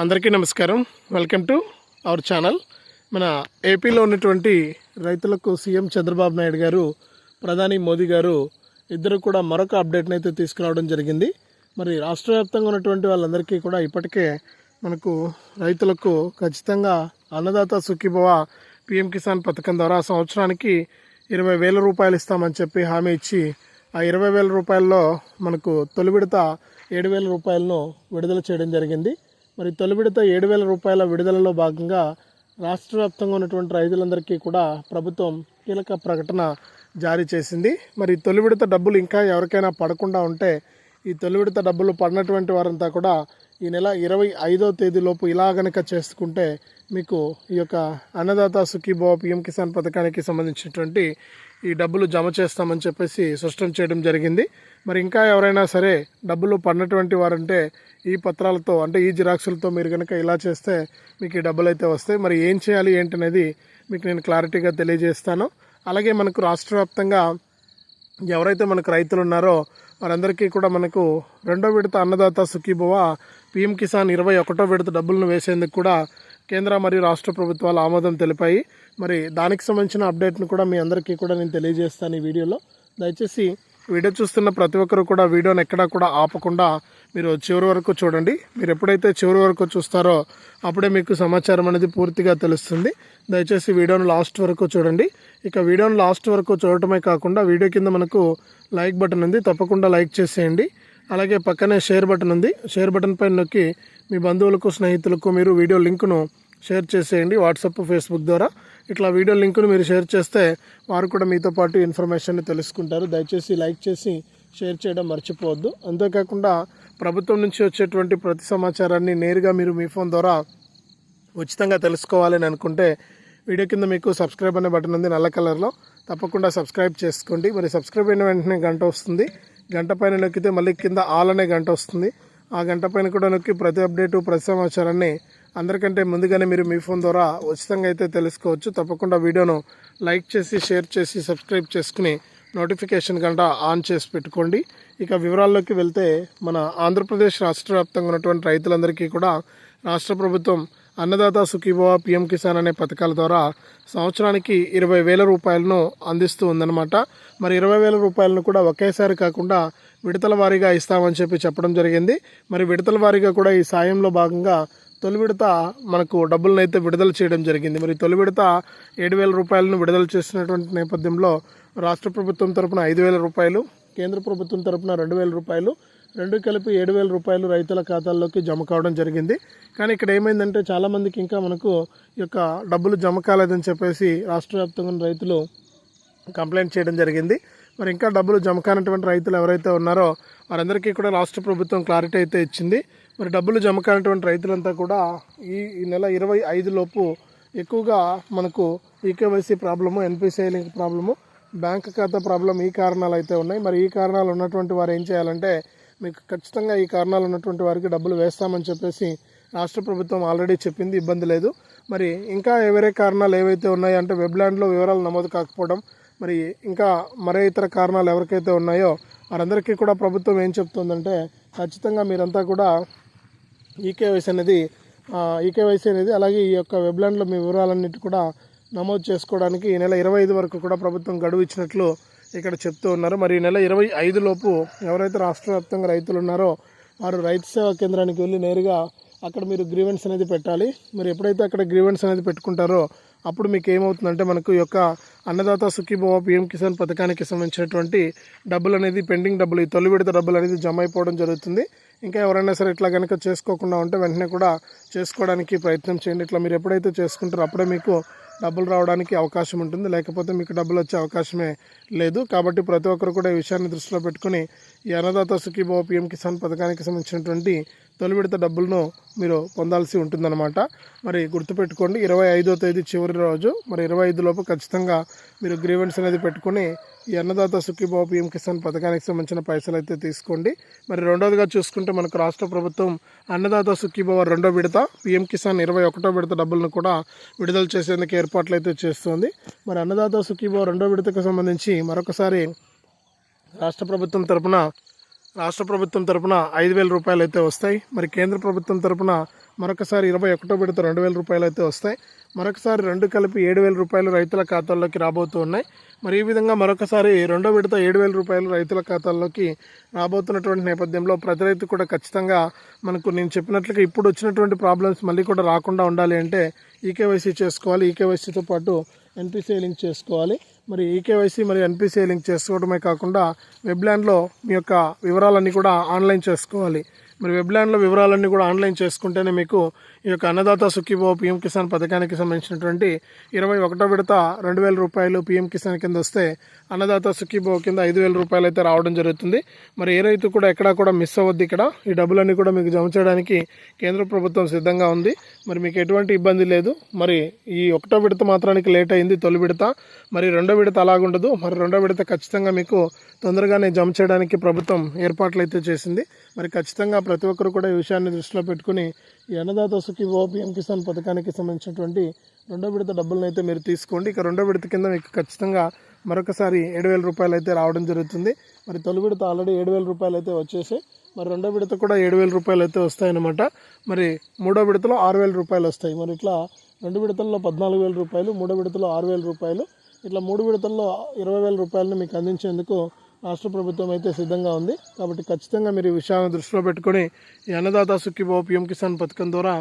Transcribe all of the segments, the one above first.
అందరికీ నమస్కారం. Welcome to our channel మన ఏపీలో ఉన్నటువంటి రైతులకు సీఎం చంద్రబాబు నాయుడు గారు ప్రధాని మోదీ గారు ఇద్దరు కూడా మరొక అప్డేట్ని అయితే తీసుకురావడం జరిగింది. మరి రాష్ట్ర వ్యాప్తంగా ఉన్నటువంటి వాళ్ళందరికీ కూడా ఇప్పటికే మనకు రైతులకు ఖచ్చితంగా అన్నదాత సుఖీభవ పిఎం కిసాన్ పథకం ద్వారా సంవత్సరానికి ఇరవై వేల రూపాయలు ఇస్తామని చెప్పి హామీ ఇచ్చి ఆ ఇరవై వేల రూపాయల్లో మనకు తొలి విడత ఏడు వేల రూపాయలను విడుదల చేయడం జరిగింది. మరి తొలి విడత ఏడు వేల రూపాయల విడుదలలో భాగంగా రాష్ట్ర వ్యాప్తంగా ఉన్నటువంటి రైతులందరికీ కూడా ప్రభుత్వం కీలక ప్రకటన జారీ చేసింది. మరి తొలి విడత డబ్బులు ఇంకా ఎవరికైనా పడకుండా ఉంటే ఈ తొలి విడత డబ్బులు పడినటువంటి వారంతా కూడా ఈ నెల ఇరవై ఐదో తేదీలోపు ఇలా గనక చేసుకుంటే మీకు ఈ యొక్క అన్నదాత సుఖీభవ పిఎం కిసాన్ పథకానికి సంబంధించినటువంటి ఈ డబ్బులు జమ చేస్తామని చెప్పేసి స్పష్టం చేయడం జరిగింది. మరి ఇంకా ఎవరైనా సరే డబ్బులు పడినటువంటి వారంటే ఈ పత్రాలతో అంటే ఈ జిరాక్సులతో మీరు కనుక ఇలా చేస్తే మీకు ఈ డబ్బులు అయితే వస్తాయి. మరి ఏం చేయాలి ఏంటనేది మీకు నేను క్లారిటీగా తెలియజేస్తాను. అలాగే మనకు రాష్ట్ర వ్యాప్తంగా ఎవరైతే మనకు రైతులు ఉన్నారో వారందరికీ కూడా మనకు రెండో విడత అన్నదాత సుఖీభవ పీఎం కిసాన్ ఇరవై ఒకటో విడత డబ్బులను వేసేందుకు కూడా కేంద్ర మరియు రాష్ట్ర ప్రభుత్వాలు ఆమోదం తెలిపాయి. మరి దానికి సంబంధించిన అప్డేట్ను కూడా మీ అందరికీ కూడా నేను తెలియజేస్తాను ఈ వీడియోలో. దయచేసి వీడియో చూస్తున్న ప్రతి ఒక్కరు కూడా వీడియోని ఎక్కడా కూడా ఆపకుండా మీరు చివరి వరకు చూడండి. మీరు ఎప్పుడైతే చివరి వరకు చూస్తారో అప్పుడే మీకు సమాచారం అనేది పూర్తిగా తెలుస్తుంది. దయచేసి వీడియోను లాస్ట్ వరకు చూడండి. ఇక వీడియోను లాస్ట్ వరకు చూడటమే కాకుండా వీడియో కింద మనకు లైక్ బటన్ ఉంది. తప్పకుండా లైక్ చేసేయండి. అలాగే పక్కనే షేర్ బటన్ ఉంది. షేర్ బటన్ పైన నొక్కి మీ బంధువులకు స్నేహితులకు మీరు వీడియో లింకును షేర్ చేసేయండి. వాట్సాప్ ఫేస్బుక్ ద్వారా ఇట్లా వీడియో లింకును మీరు షేర్ చేస్తే వారు కూడా మీతో పాటు ఇన్ఫర్మేషన్ తెలుసుకుంటారు. దయచేసి లైక్ చేసి షేర్ చేయడం మర్చిపోవద్దు. అంతేకాకుండా ప్రభుత్వం నుంచి వచ్చేటువంటి ప్రతి సమాచారాన్ని నేరుగా మీరు మీ ఫోన్ ద్వారా ఉచితంగా తెలుసుకోవాలని అనుకుంటే వీడియో కింద మీకు సబ్స్క్రైబ్ అనే బటన్ ఉంది నల్ల కలర్లో. తప్పకుండా సబ్స్క్రైబ్ చేసుకోండి. మరి సబ్స్క్రైబ్ అయిన వెంటనే గంట వస్తుంది. గంట పైన నొక్కితే మళ్ళీ కింద ఆల్ అనే గంట వస్తుంది. ఆ గంట పైన కూడా నొక్కి ప్రతి అప్డేటు ప్రతి సమాచారాన్ని అందరికంటే ముందుగానే మీరు మీ ఫోన్ ద్వారా ఉచితంగా అయితే తెలుసుకోవచ్చు. తప్పకుండా వీడియోను లైక్ చేసి షేర్ చేసి సబ్స్క్రైబ్ చేసుకుని నోటిఫికేషన్ గంట ఆన్ చేసి పెట్టుకోండి. ఇక వివరాల్లోకి వెళ్తే మన ఆంధ్రప్రదేశ్ రాష్ట్ర వ్యాప్తంగా ఉన్నటువంటి రైతులందరికీ కూడా రాష్ట్ర ప్రభుత్వం అన్నదాత సుఖీభవ పిఎం కిసాన్ అనే పథకాల ద్వారా సంవత్సరానికి ఇరవై వేల రూపాయలను అందిస్తూ ఉందన్నమాట. మరి ఇరవై వేల రూపాయలను కూడా ఒకేసారి కాకుండా విడతల వారీగా ఇస్తామని చెప్పి చెప్పడం జరిగింది. మరి విడతల వారీగా కూడా ఈ సాయంలో భాగంగా తొలి విడత మనకు డబ్బులను అయితే విడుదల చేయడం జరిగింది. మరి తొలి విడత ఏడు వేల రూపాయలను విడుదల చేసినటువంటి నేపథ్యంలో రాష్ట్ర ప్రభుత్వం తరపున ఐదు వేల రూపాయలు కేంద్ర ప్రభుత్వం తరపున రెండు వేల రూపాయలు రెండు కలిపి ఏడు వేల రూపాయలు రైతుల ఖాతాల్లోకి జమ కావడం జరిగింది. కానీ ఇక్కడ ఏమైందంటే చాలామందికి ఇంకా మనకు ఈ యొక్క డబ్బులు జమ కాలేదని చెప్పేసి రాష్ట్ర వ్యాప్తంగా రైతులు కంప్లైంట్ చేయడం జరిగింది. మరి ఇంకా డబ్బులు జమ కానటువంటి రైతులు ఎవరైతే ఉన్నారో వారందరికీ కూడా రాష్ట్ర ప్రభుత్వం క్లారిటీ అయితే ఇచ్చింది. మరి డబ్బులు జమ కానటువంటి రైతులంతా కూడా ఈ నెల ఇరవై ఐదు లోపు ఎక్కువగా మనకు eKYC problem NPCI link problem bank ఖాతా ప్రాబ్లం ఈ కారణాలు అయితే ఉన్నాయి. మరి ఈ కారణాలు ఉన్నటువంటి వారు ఏం చేయాలంటే మీకు ఖచ్చితంగా ఈ కారణాలు ఉన్నటువంటి వారికి డబ్బులు వేస్తామని చెప్పేసి రాష్ట్ర ప్రభుత్వం ఆల్రెడీ చెప్పింది ఇబ్బంది లేదు. మరి ఇంకా వేరే కారణాలు ఏవైతే ఉన్నాయో అంటే వెబ్లాండ్లో వివరాలు నమోదు కాకపోవడం మరి ఇంకా మరే ఇతర కారణాలు ఎవరికైతే ఉన్నాయో వారందరికీ కూడా ప్రభుత్వం ఏం చెప్తుందంటే ఖచ్చితంగా మీరంతా కూడా ఈకేవైసీ అనేది ఈకేవైసీ అనేది అలాగే ఈ యొక్క వెబ్లాండ్లో మీ వివరాలన్నిటి కూడా నమోదు చేసుకోవడానికి ఈ నెల ఇరవై ఐదు వరకు కూడా ప్రభుత్వం గడువు ఇచ్చినట్లు ఇక్కడ చెప్తూ ఉన్నారు. మరి ఈ నెల ఇరవై ఐదు లోపు ఎవరైతే రాష్ట్ర వ్యాప్తంగా రైతులు ఉన్నారో వారు రైతు సేవా కేంద్రానికి వెళ్ళి నేరుగా అక్కడ మీరు గ్రీవెన్స్ అనేది పెట్టాలి. మరి ఎప్పుడైతే అక్కడ గ్రీవెన్స్ అనేది పెట్టుకుంటారో అప్పుడు మీకు ఏమవుతుందంటే మనకు ఈ యొక్క అన్నదాత సుఖీభవ పిఎం కిసాన్ పథకానికి సంబంధించినటువంటి డబ్బులు అనేది పెండింగ్ డబ్బులు ఈ తొలి విడత డబ్బులు అనేది జమ అయిపోవడం జరుగుతుంది. ఇంకా ఎవరైనా సరే ఇట్లా కనుక చేసుకోకుండా ఉంటే వెంటనే కూడా చేసుకోవడానికి ప్రయత్నం చేయండి. ఇట్లా మీరు ఎప్పుడైతే చేసుకుంటారో అప్పుడే మీకు డబ్బులు రావడానికి అవకాశం ఉంటుంది. లేకపోతే మీకు డబ్బులు వచ్చే అవకాశమే లేదు. కాబట్టి ప్రతి ఒక్కరు కూడా ఈ విషయాన్ని దృష్టిలో పెట్టుకుని ఈ అన్నదాత సుఖీభవ పిఎం కిసాన్ పథకానికి సంబంధించినటువంటి తొలి విడత డబ్బులను మీరు పొందాల్సి ఉంటుందన్నమాట. మరి గుర్తుపెట్టుకోండి ఇరవై ఐదో తేదీ చివరి రోజు మరి ఇరవై ఐదు లోపు ఖచ్చితంగా మీరు గ్రీవెన్స్ అనేది పెట్టుకుని ఈ అన్నదాత సుఖీభావ పిఎం కిసాన్ పథకానికి సంబంధించిన పైసలు అయితే తీసుకోండి. మరి రెండోదిగా చూసుకుంటే మనకు రాష్ట్ర ప్రభుత్వం అన్నదాత సుఖీభావ రెండో విడత పిఎం కిసాన్ ఇరవై ఒకటో విడత డబ్బులను కూడా విడుదల చేసేందుకు ఏర్పాట్లు అయితే చేస్తుంది. మరి అన్నదాత సుఖీభావ రెండో విడతకు సంబంధించి మరొకసారి రాష్ట్ర ప్రభుత్వం తరపున రాష్ట్ర ప్రభుత్వం తరపున ఐదు వేల రూపాయలు అయితే వస్తాయి. మరి కేంద్ర ప్రభుత్వం తరపున మరొకసారి ఇరవై ఒకటో విడత రెండు వేల రూపాయలు అయితే వస్తాయి. మరొకసారి రెండు కలిపి ఏడు వేల రూపాయలు రైతుల ఖాతాల్లోకి రాబోతూ ఉన్నాయి. మరి ఈ విధంగా మరొకసారి రెండో విడత ఏడు వేల రూపాయలు రైతుల ఖాతాల్లోకి రాబోతున్నటువంటి నేపథ్యంలో ప్రతి రైతు కూడా ఖచ్చితంగా మనకు నేను చెప్పినట్లుగా ఇప్పుడు వచ్చినటువంటి ప్రాబ్లమ్స్ మళ్ళీ కూడా రాకుండా ఉండాలి అంటే ఈకేవైసీ చేసుకోవాలి. ఈకేవైసీతో పాటు ఎన్పిసిఐ లింక్ చేసుకోవాలి. మరి ఈకేవైసీ మరి ఎన్పిసిఐ లింక్ చేసుకోవడమే కాకుండా వెబ్లాండ్లో మీ యొక్క వివరాలన్నీ కూడా ఆన్లైన్ చేసుకోవాలి. మరి వెబ్లాండ్లో వివరాలన్నీ కూడా ఆన్లైన్ చేసుకుంటేనే మీకు ఈ యొక్క అన్నదాత సుఖీభో పిఎం కిసాన్ పథకానికి సంబంధించినటువంటి ఇరవై ఒకటో విడత రెండు వేల రూపాయలు పిఎం కిసాన్ కింద వస్తే అన్నదాత సుఖీభో కింద ఐదు వేల రూపాయలు అయితే రావడం జరుగుతుంది. మరి ఏ రైతు కూడా ఎక్కడా కూడా మిస్ అవ్వద్దు ఇక్కడ. ఈ డబ్బులన్నీ కూడా మీకు జమ చేయడానికి కేంద్ర ప్రభుత్వం సిద్ధంగా ఉంది. మరి మీకు ఎటువంటి ఇబ్బంది లేదు. మరి ఈ ఒకటో విడత మాత్రానికి లేట్ అయింది తొలి విడత. మరి రెండో విడత అలాగుండదు. మరి రెండో విడత ఖచ్చితంగా మీకు తొందరగానే జమ చేయడానికి ప్రభుత్వం ఏర్పాట్లు అయితే చేసింది. మరి ఖచ్చితంగా ప్రతి ఒక్కరు కూడా ఈ విషయాన్ని దృష్టిలో పెట్టుకుని ఈ అన్నదాత సుఖీభో పిఎం కిసాన్ పథకానికి సంబంధించినటువంటి రెండో విడత డబ్బులను అయితే మీరు తీసుకోండి. ఇక రెండో విడత కింద మీకు ఖచ్చితంగా మరొకసారి ఏడు వేల రూపాయలు అయితే రావడం జరుగుతుంది. మరి తొలి విడత ఆల్రెడీ ఏడు వేల రూపాయలు అయితే వచ్చేసాయి. మరి రెండో విడత కూడా ఏడు వేల రూపాయలు అయితే వస్తాయన్నమాట. మరి మూడో విడతలో ఆరు వేల రూపాయలు వస్తాయి. మరి ఇట్లా రెండు విడతల్లో పద్నాలుగు వేల రూపాయలు మూడో విడతలో ఆరు వేల రూపాయలు ఇట్లా మూడు విడతల్లో ఇరవై వేల రూపాయలను మీకు అందించేందుకు రాష్ట్ర ప్రభుత్వం అయితే సిద్ధంగా ఉంది. కాబట్టి ఖచ్చితంగా మీరు ఈ విషయాన్ని దృష్టిలో పెట్టుకొని ఈ అన్నదాత సుఖీభావ పిఎం కిసాన్ పథకం ద్వారా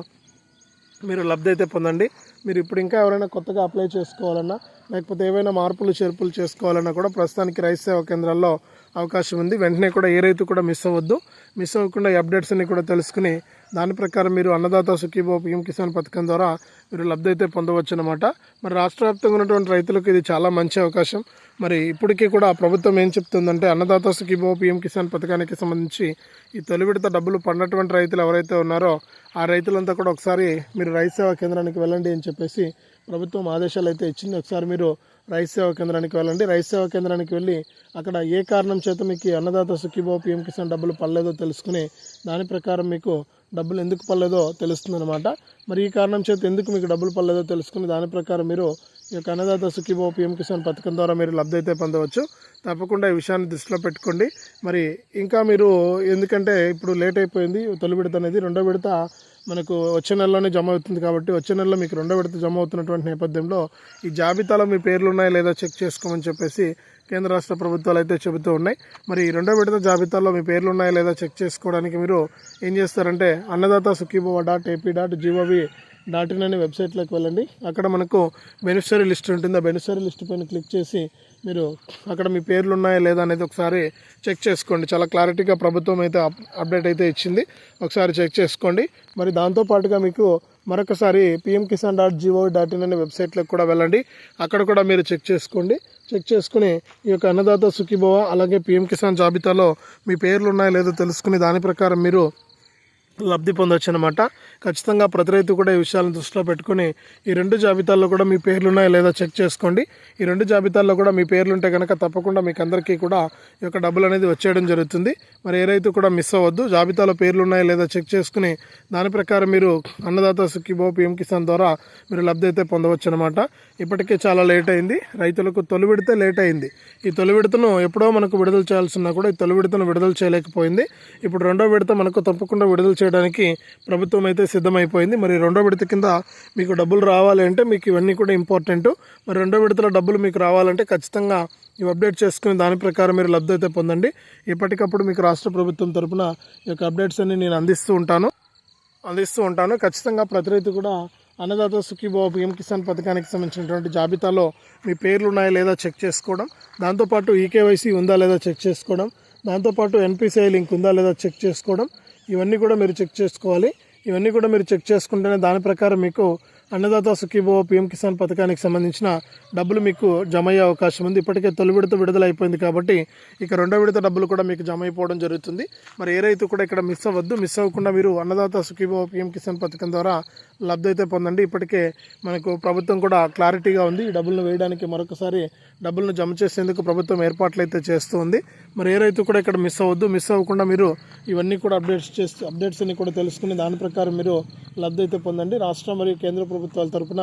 మీరు లబ్ధి అయితే పొందండి. మీరు ఇప్పుడు ఇంకా ఎవరైనా కొత్తగా అప్లై చేసుకోవాలన్నా లేకపోతే ఏవైనా మార్పులు చేర్పులు చేసుకోవాలన్నా కూడా ప్రస్తుతానికి రైతు సేవా కేంద్రాల్లో అవకాశం ఉంది. వెంటనే కూడా ఏ రైతు కూడా మిస్ అవ్వద్దు. మిస్ అవ్వకుండా ఈ అప్డేట్స్ అన్ని కూడా తెలుసుకుని దాని ప్రకారం మీరు అన్నదాత సుఖీభో పిఎం కిసాన్ పథకం ద్వారా మీరు లబ్ధి అయితే పొందవచ్చు అనమాట మరి రాష్ట్ర వ్యాప్తంగా ఉన్నటువంటి రైతులకు ఇది చాలా మంచి అవకాశం. మరి ఇప్పటికీ కూడా ప్రభుత్వం ఏం చెప్తుందంటే అన్నదాత సుఖీభో పిఎం కిసాన్ పథకానికి సంబంధించి ఈ తొలి విడత డబ్బులు పడినటువంటి రైతులు ఎవరైతే ఉన్నారో ఆ రైతులంతా కూడా ఒకసారి మీరు రైతు సేవా కేంద్రానికి వెళ్ళండి అని చెప్పేసి ప్రభుత్వం ఆదేశాలు అయితే ఇచ్చింది. ఒకసారి మీరు రైతు సేవా కేంద్రానికి వెళ్ళండి. రైతు సేవా కేంద్రానికి వెళ్ళి అక్కడ ఏ కారణం చేత మీకు అన్నదాత సుఖీభో పిఎం కిసాన్ డబ్బులు పడలేదో తెలుసుకుని దాని ప్రకారం మీకు డబ్బులు ఎందుకు పడలేదో తెలుస్తుందన్నమాట. మరి ఈ కారణం చేత ఎందుకు మీకు డబ్బులు పడలేదో తెలుసుకుని దాని ప్రకారం మీరు ఈ యొక్క అన్నదాత సుఖీభో పిఎం కిసాన్ పథకం ద్వారా మీరు లబ్ధి అయితే పొందవచ్చు. తప్పకుండా ఈ విషయాన్ని దృష్టిలో పెట్టుకోండి. మరి ఇంకా మీరు ఎందుకంటే ఇప్పుడు లేట్ అయిపోయింది తొలి విడత అనేది రెండో విడత. మనకు వచ్చే నెలలోనే జమ అవుతుంది కాబట్టి వచ్చే నెలలో మీకు రెండో విడత జమ అవుతున్నటువంటి నేపథ్యంలో ఈ జాబితాలో మీ పేర్లు ఉన్నాయా లేదా చెక్ చేసుకోమని చెప్పేసి కేంద్ర రాష్ట్ర ప్రభుత్వాలు అయితే చెబుతూ ఉన్నాయి. మరి ఈ రెండో విడత జాబితాలో మీ పేర్లు ఉన్నాయా లేదా చెక్ చేసుకోవడానికి మీరు ఏం చేస్తారంటే Annadata Sukhibhava dot AP dot gov dot in అనే వెబ్సైట్లోకి వెళ్ళండి. అక్కడ మనకు బెనిఫిషరీ లిస్ట్ ఉంటుంది. ఆ బెనిఫిషరీ లిస్ట్ పైన క్లిక్ చేసి మీరు అక్కడ మీ పేర్లు ఉన్నాయా లేదా అనేది ఒకసారి చెక్ చేసుకోండి. చాలా క్లారిటీగా ప్రభుత్వం అయితే అప్ అప్డేట్ అయితే ఇచ్చింది. ఒకసారి చెక్ చేసుకోండి. మరి దాంతోపాటుగా మీకు మరొకసారి PM Kisan dot gov dot in అనే వెబ్సైట్లోకి కూడా వెళ్ళండి. అక్కడ కూడా మీరు చెక్ చేసుకోండి. చెక్ చేసుకుని ఈ యొక్క అన్నదాత సుఖీభవ అలాగే పిఎం కిసాన్ జాబితాలో మీ పేర్లు ఉన్నాయో లేదో తెలుసుకుని దాని ప్రకారం మీరు లబ్ధి పొందొచ్చు అనమాట ఖచ్చితంగా ప్రతి రైతు కూడా ఈ విషయాలను దృష్టిలో పెట్టుకుని ఈ రెండు జాబితాల్లో కూడా మీ పేర్లు ఉన్నాయో లేదా చెక్ చేసుకోండి. ఈ రెండు జాబితాల్లో కూడా మీ పేర్లు ఉంటే కనుక తప్పకుండా మీకు అందరికీ కూడా ఈ యొక్క డబ్బులు అనేది వచ్చేయడం జరుగుతుంది. మరి ఏ రైతు కూడా మిస్ అవ్వద్దు. జాబితాలో పేర్లు ఉన్నాయో లేదా చెక్ చేసుకుని దాని ప్రకారం మీరు అన్నదాత సుఖీబో పిఎం కిసాన్ ద్వారా మీరు లబ్ధి అయితే పొందవచ్చు అనమాట ఇప్పటికే చాలా లేట్ అయింది. రైతులకు తొలి విడితే లేట్ అయింది. ఈ తొలి విడతను ఎప్పుడో మనకు విడుదల చేయాల్సిన కూడా ఈ తొలి విడతను విడుదల చేయలేకపోయింది. ఇప్పుడు రెండో విడత మనకు తప్పకుండా విడుదల చేయడానికి ప్రభుత్వం అయితే సిద్ధమైపోయింది. మరి రెండో విడత కింద మీకు డబ్బులు రావాలి అంటే మీకు ఇవన్నీ కూడా ఇంపార్టెంట్. మరి రెండో విడతలో డబ్బులు మీకు రావాలంటే ఖచ్చితంగా ఇవి అప్డేట్ చేసుకుని దాని ప్రకారం మీరు లబ్ధి అయితే పొందండి. ఎప్పటికప్పుడు మీకు రాష్ట్ర ప్రభుత్వం తరఫున ఈ యొక్క అప్డేట్స్ అన్ని నేను అందిస్తూ ఉంటాను. అందిస్తూ ఉంటాను. ఖచ్చితంగా ప్రతి రైతు కూడా అన్నదాత సుఖీభావ పిఎం కిసాన్ పథకానికి సంబంధించినటువంటి జాబితాలో మీ పేర్లు ఉన్నాయా లేదా చెక్ చేసుకోవడం. దాంతోపాటు ఈకేవైసీ ఉందా లేదా చెక్ చేసుకోవడం. దాంతోపాటు ఎన్పిసిఐ లింక్ ఉందా లేదా చెక్ చేసుకోవడం. ఇవన్నీ కూడా మీరు చెక్ చేసుకోవాలి. ఇవన్నీ కూడా మీరు చెక్ చేసుకుంటేనే దాని ప్రకారం మీకు అన్నదాత సుఖీభవ పిఎం కిసాన్ పథకానికి సంబంధించిన డబ్బులు మీకు జమ అయ్యే అవకాశం ఉంది. ఇప్పటికే తొలి విడత విడుదల అయిపోయింది కాబట్టి ఇక రెండో విడత డబ్బులు కూడా మీకు జమ అయిపోవడం జరుగుతుంది. మరి ఏ రైతు కూడా ఇక్కడ మిస్ అవ్వద్దు. మిస్ అవ్వకుండా మీరు అన్నదాత సుఖీభవ పిఎం కిసాన్ పథకం ద్వారా లబ్ధి అయితే పొందండి. ఇప్పటికే మనకు ప్రభుత్వం కూడా క్లారిటీగా ఉంది. ఈ డబ్బులను వేయడానికి మరొకసారి డబ్బులను జమ చేసేందుకు ప్రభుత్వం ఏర్పాట్లు అయితే చేస్తూ ఉంది మరి ఏ రైతు కూడా ఇక్కడ మిస్ అవ్వద్దు. మిస్ అవ్వకుండా మీరు ఇవన్నీ కూడా అప్డేట్స్ చేస్తూ అప్డేట్స్ అన్ని కూడా తెలుసుకుని దాని ప్రకారం మీరు లబ్ధి అయితే పొందండి. రాష్ట్ర మరియు కేంద్ర ప్రభుత్వాల తరపున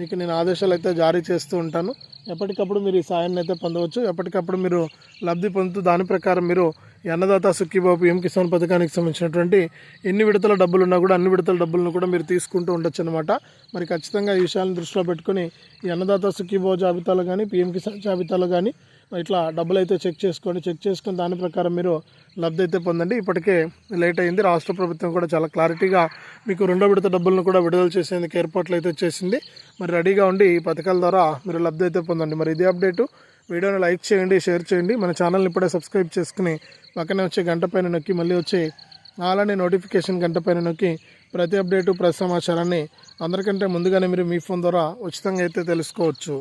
మీకు నేను ఆదేశాలు అయితే జారీ చేస్తూ ఉంటాను. ఎప్పటికప్పుడు మీరు ఈ సాయాన్ని అయితే పొందవచ్చు. ఎప్పటికప్పుడు మీరు లబ్ధి పొందుతూ దాని ప్రకారం మీరు అన్నదాత సుఖీబాబు పిఎం కిసాన్ పథకానికి సంబంధించినటువంటి ఎన్ని విడతల డబ్బులు ఉన్నా కూడా అన్ని విడతల డబ్బులను కూడా మీరు తీసుకుంటూ ఉండొచ్చు అనమాట మరి ఖచ్చితంగా ఈ విషయాలను దృష్టిలో పెట్టుకొని ఈ అన్నదాత సుఖీబాబు జాబితాలో కానీ పిఎం కిసాన్ జాబితాలో కానీ ఇట్లా డబ్బులు అయితే చెక్ చేసుకోండి. చెక్ చేసుకుని దాని ప్రకారం మీరు లబ్ధి అయితే పొందండి. ఇప్పటికే లేట్ అయింది. రాష్ట్ర ప్రభుత్వం కూడా చాలా క్లారిటీగా మీకు రెండో విడత డబ్బులను కూడా విడుదల చేసేందుకు ఏర్పాట్లు అయితే చేసింది. మరి రెడీగా ఉండి ఈ పథకాల ద్వారా మీరు లబ్ధి అయితే పొందండి. మరి ఇదే అప్డేటు వీడియోని లైక్ చేయండి షేర్ చేయండి. మన ఛానల్ని ఇప్పుడే సబ్స్క్రైబ్ చేసుకుని పక్కనే వచ్చే గంట పైన నొక్కి మళ్ళీ వచ్చే అలానే నోటిఫికేషన్ గంట పైన నొక్కి ప్రతి అప్డేటు ప్రతి సమాచారాన్ని అందరికంటే ముందుగానే మీరు మీ ఫోన్ ద్వారా ఉచితంగా అయితే తెలుసుకోవచ్చు.